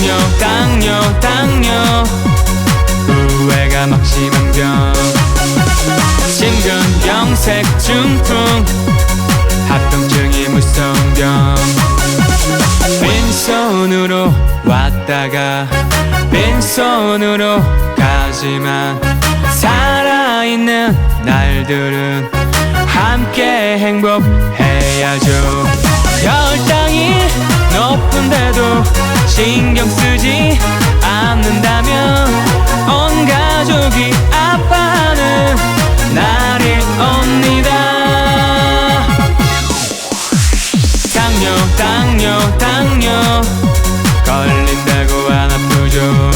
당뇨 당뇨 당뇨. 후회가 막심한 병 심근경색 중풍. 합병증이 무서운 병 빈손으로 왔다가 빈손으로 가지만 살아있는 날들은 함께 행복해야죠. 혈당이 높은데도 신경 쓰지 않는다면 온 가족이 아파하는 날이 옵니다. 당뇨 당뇨 당뇨. 걸린다고 안 아프죠.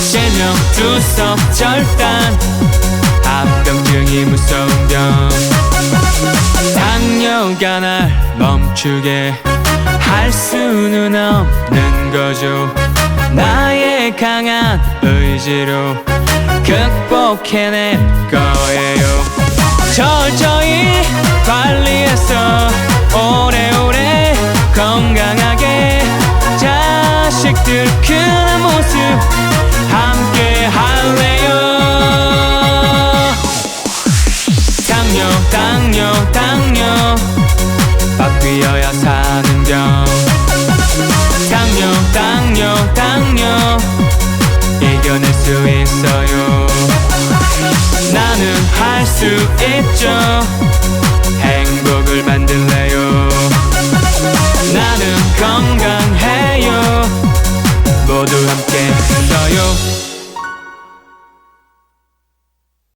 실명 두석 절단. 합병증이 무서운 병. 당뇨가 날 멈추게 할 수는 없 는 거죠 나의 강한 의지로 극복해낼 거예요. 철저히 관리해서 오래오래 건강하게 자식들 크는 모습 함께 할래요. 당뇨 당뇨 당뇨. 바뀌어야 사 이겨낼 수 있어요. 나는 할 수 있죠. 행복을 만들래요. 나는 건강해요. 모두 함께